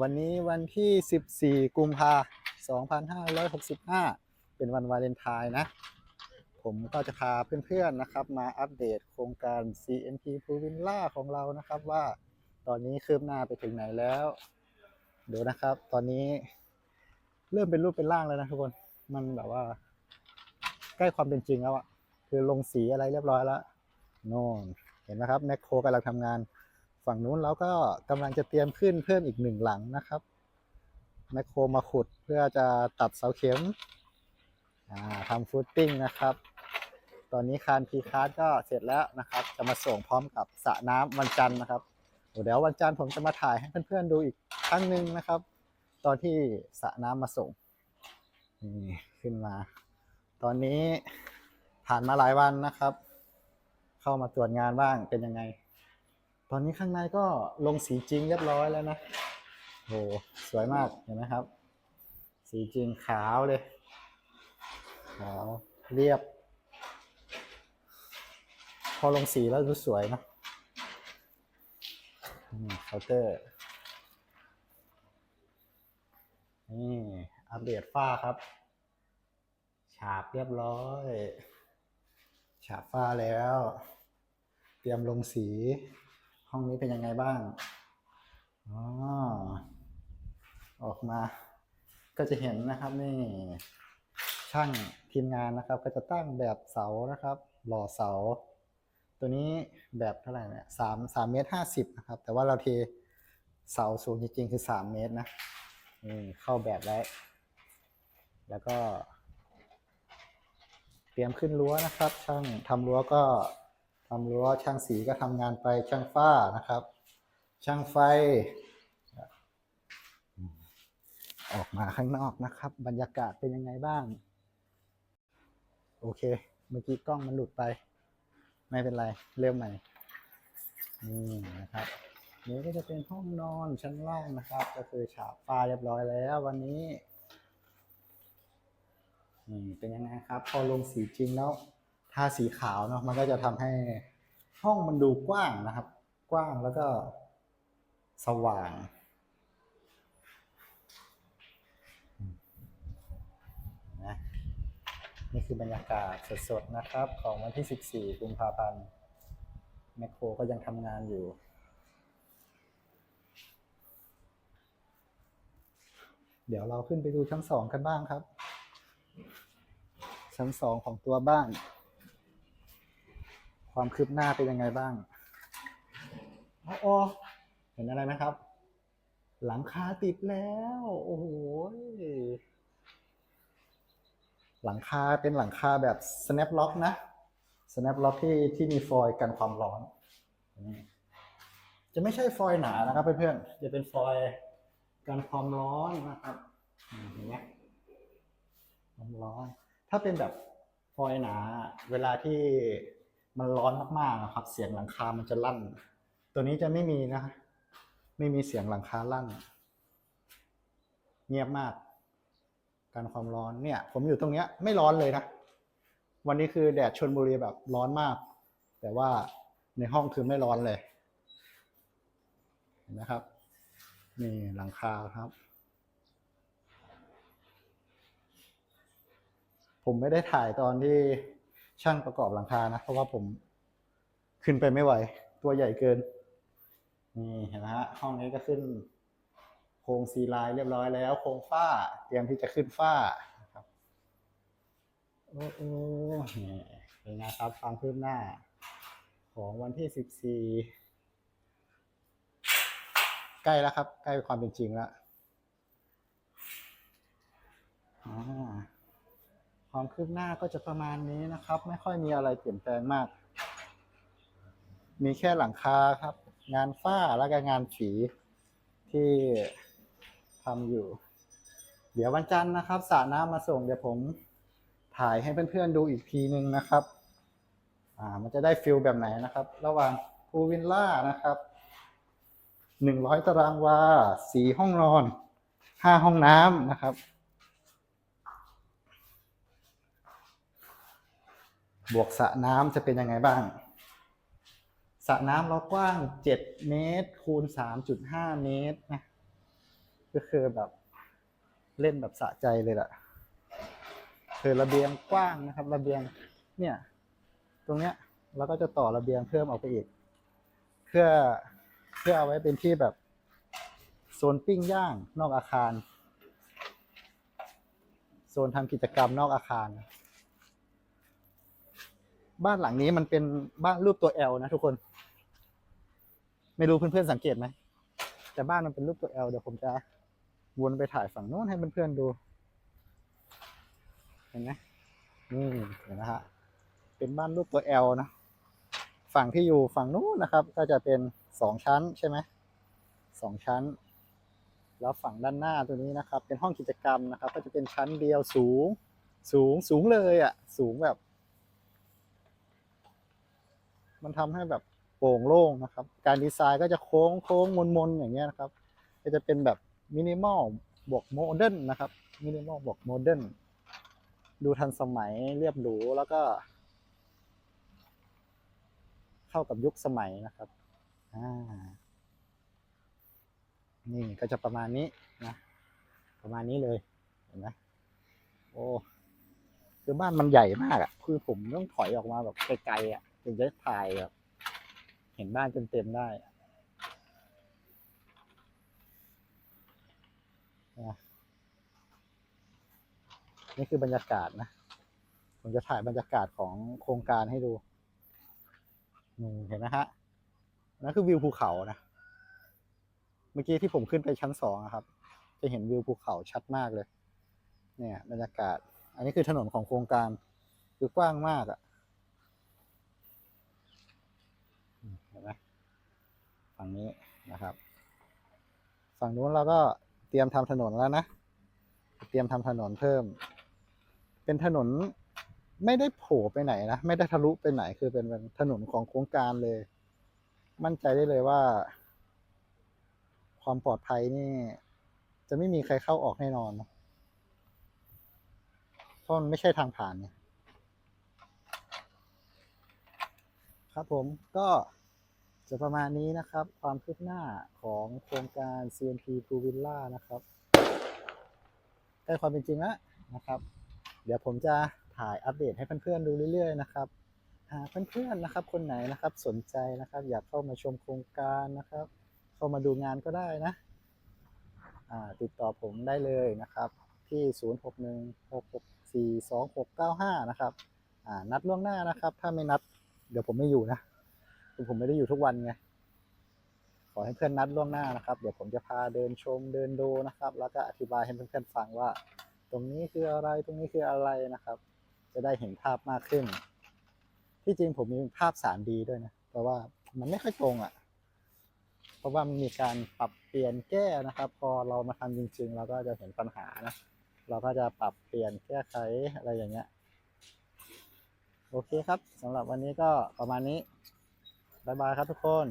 วันนี้วันที่ 14 กุมภา2565 เป็นวันวาเลนไทน์นะ ผมก็จะพาเพื่อนๆนะครับ มาอัปเดตโครงการ CNP p u v i n l a ของเรานะครับว่าตอนนี้คืบหน้าไปถึงไหนแล้วดูนะครับ ตอนนี้เริ่มเป็นรูปเป็นร่างแล้วนะทุกคน มันแบบว่า ใกล้ความเป็นจริงแล้วอะคือลงสีอะไรเรียบร้อยแล้วโน่นเห็นไหมครับแมคโครกำลังทำงาน ฝั่งนู้นเราก็กำลังจะเตรียมขึ้นเพิ่มอีกหนึ่งหลังนะครับแมคโครมาขุดเพื่อจะตัดเสาเข็มทำฟุตติ้งนะครับ ตอนนี้คานพีคาร์ดก็เสร็จแล้วนะครับ จะมาส่งพร้อมกับสระน้ำวันจันทร์นะครับเดี๋ยววันจันทร์ผมจะมาถ่ายให้เพื่อนๆดูอีกครั้งหนึ่งนะครับ ตอนที่สระน้ำมาส่งนี่ขึ้นมา ตอนนี้ผ่านมาหลายวันนะครับ เข้ามาตรวจงานบ้างเป็นยังไง ตอนนี้ข้างในก็ลงสีจริงเรียบร้อยแล้วนะโหสวยมากเห็นไหมครับ สีจริงขาวเลย ขาวเรียบ พอลงสีแล้วดูสวยนะเคาน์เตอร์นี่อัปเดตฝ้าครับ ฉาบเรียบร้อย ฉาบฝ้าแล้ว เตรียมลงสี ห้องนี้เป็นยังไงบ้างอ๋อออกมา ก็จะเห็นนะครับนี่ ช่างทีมงานนะครับ ก็จะตั้งแบบเสานะครับ หล่อเสา ตัวนี้แบบเท่าไหร่เนี่ยสามสามเมตรห้าสิบนะครับ แต่ว่าเราเทเสาสูงจริงๆคือสามเมตรนะนี่เข้าแบบไว้ แล้วก็ เตรียมขึ้นรั้วนะครับ ช่างทำรั้วก็ ทำรั้วช่างสีก็ทำงานไปช่างฝ้านะครับ ช่างไฟ ออกมาข้างนอกนะครับ บรรยากาศเป็นยังไงบ้าง โอเค เมื่อกี้กล้องมันหลุดไป ไม่เป็นไร เริ่มใหม่นี่นะครับนี่ก็จะเป็นห้องนอนชั้นล่างนะครับ ก็คือฉาบฝ้าเรียบร้อยแล้ววันนี้นี่เป็นยังไงครับ พอลงสีจริงแล้ว ทาสีขาวเนาะมันก็จะทำให้ห้องมันดูกว้างนะครับ กว้างแล้วก็สว่าง นะนี่คือบรรยากาศสดๆนะครับ ของวันที่ 14 กุมภาพันธ์แมคโครก็ยังทำงานอยู่ เดี๋ยวเราขึ้นไปดูชั้นสองกันบ้างครับ ชั้นสองของตัวบ้าน ความคืบหน้าเป็นยังไงบ้างอ๋ออเห็นอะไรไหมครับ หลังคาติดแล้ว โอ้โหหลังคาเป็นหลังคาแบบ snap lock นะ snap lock ที่ที่มีฟอยล์กันความร้อนนี่จะไม่ใช่ฟอยล์หนานะครับเพื่อนๆ จะเป็นฟอยล์กันความร้อนนะครับอืมเห็นไหมความร้อน ถ้าเป็นแบบฟอยล์หนา เวลาที่ มันร้อนมากๆนะครับ เสียงหลังคามันจะลั่น ตัวนี้จะไม่มีนะ ไม่มีเสียงหลังคาลั่น เงียบมากการความร้อนเนี่ย ผมอยู่ตรงเนี้ยไม่ร้อนเลยนะ วันนี้คือแดดชนบุรีแบบร้อนมาก แต่ว่าในห้องคือไม่ร้อนเลย เห็นไหมครับ นี่หลังคาครับ ผมไม่ได้ถ่ายตอนที่ ช่างประกอบหลังคานะ เพราะว่าผมขึ้นไปไม่ไหว ตัวใหญ่เกิน นี่เห็นไหมฮะ ห้องนี้ก็ขึ้น โครงซีไลน์เรียบร้อยแล้ว โครงฝ้า เตรียมที่จะขึ้นฝ้าครับโอ้โหเป็นไงครับความคืบหน้า ของวันที่สิบสี่ใกล้แล้วครับ ใกล้ความเป็นจริงแล้วอ่า ความคืบหน้าก็จะประมาณนี้นะครับ ไม่ค่อยมีอะไรเปลี่ยนแปลงมาก มีแค่หลังคาครับ งานฝ้าแล้วก็งานฝีที่ทำอยู่ เดี๋ยววันจันทร์นะครับสระน้ำมาส่งเดี๋ยวผมถ่ายให้เพื่อนๆดูอีกทีนึงนะครับ อ่า มันจะได้ฟิลแบบไหนนะครับ ระหว่างพูวิลล่านะครับหนึ่งร้อยตารางวาสี่ห้องนอนห้าห้องน้ำนะครับ บวกสระน้ำจะเป็นยังไงบ้าง สระน้ำเรากว้าง 7 เมตร คูณ 3.5 เมตรนะ ก็คือแบบเล่นแบบสะใจเลยล่ะ คือระเบียงกว้างนะครับ ระเบียงเนี่ย ตรงเนี้ยเราก็จะต่อระเบียงเพิ่มออกไปอีก เพื่อเพื่อเอาไว้เป็นที่แบบโซนปิ้งย่างนอกอาคาร โซนทำกิจกรรมนอกอาคาร บ้านหลังนี้มันเป็นบ้านรูปตัว L นะทุกคน ไม่รู้เพื่อนๆสังเกตไหมแต่บ้านมันเป็นรูปตัว L เดี๋ยวผมจะวนไปถ่ายฝั่งโน้นให้เพื่อนๆดู เห็นไหมนี่เห็นนะฮะเป็นบ้านรูปตัว L นะฝั่งที่อยู่ฝั่งนู้นนะครับ ก็จะเป็นสองชั้นใช่ไหมสองชั้น แล้วฝั่งด้านหน้าตัวนี้นะครับ เป็นห้องกิจกรรมนะครับ ก็จะเป็นชั้นเดียวสูง สูงสูงเลยอะ่ะ สูงแบบ มันทำให้แบบโปร่งโล่งนะครับ การดีไซน์ก็จะโค้งโค้งมนมนๆอย่างเงี้ยนะครับ ก็จะเป็นแบบมินิมอลบวกโมเดิร์นนะครับมินิมอลบวกโมเดิร์นดูทันสมัยเรียบหรูแล้วก็ เข้ากับยุคสมัยนะครับอ่านี่ก็จะประมาณนี้นะประมาณนี้เลยเห็นไหมโอ้คือบ้านมันใหญ่มากอะ่ะ คือผมต้องถอยออกมาแบบไกลๆอะ ถึงจะถ่ายแบบเห็นบ้านเต็มๆได้นี่คือบรรยากาศนะ ผมจะถ่ายบรรยากาศของโครงการให้ดูเห็นไหมฮะ นั่นคือวิวภูเขานะ เมื่อกี้ที่ผมขึ้นไปชั้นสองครับ จะเห็นวิวภูเขาชัดมากเลย เนี่ยบรรยากาศ อันนี้คือถนนของโครงการ คือกว้างมากอะอืมเห็นไหม ฝั่งนี้นะครับ ฝั่งนู้นเราก็เตรียมทำถนนแล้วนะ เตรียมทำถนนเพิ่ม เป็นถนนไม่ได้โผล่ไปไหนนะ ไม่ได้ทะลุไปไหนคือเป็นถนนของโครงการเลย มั่นใจได้เลยว่า ความปลอดภัยนี่ จะไม่มีใครเข้าออกแน่นอนเพราะมันไม่ใช่ทางผ่านไงครับผมก็ จะประมาณนี้นะครับ ความคืบหน้าของโครงการ CNP Blue Villa นะครับใกล้ความเป็นจริงแล้วนะครับ เดี๋ยวผมจะถ่ายอัปเดตให้เพื่อนๆดูเรื่อย ๆ นะครับหากเพื่อนๆนะครับคนไหนนะครับสนใจนะครับ อยากเข้ามาชมโครงการนะครับ เข้ามาดูงานก็ได้นะอ่าติดต่อผมได้เลยนะครับ ที่ 0616642695 นะครับอ่านัดล่วงหน้านะครับ ถ้าไม่นัดเดี๋ยวผมไม่อยู่นะ คือผมไม่ได้อยู่ทุกวันไง ขอให้เพื่อนนัดล่วงหน้านะครับ เดี๋ยวผมจะพาเดินชมเดินดูนะครับ แล้วก็อธิบายให้เพื่อนๆฟังว่า ตรงนี้คืออะไรตรงนี้คืออะไรนะครับ จะได้เห็นภาพมากขึ้น ที่จริงผมมีภาพ 3D ด้วยนะแต่ว่ามันไม่ค่อยตรงอะ เพราะว่ามันมีการปรับเปลี่ยนแก้นะครับ พอเรามาทำจริง ๆ เราก็จะเห็นปัญหานะ เราก็จะปรับเปลี่ยนแก้ไขอะไรอย่างเงี้ย โอเคครับสำหรับวันนี้ก็ประมาณนี้ บ๊ายบายครับทุกคน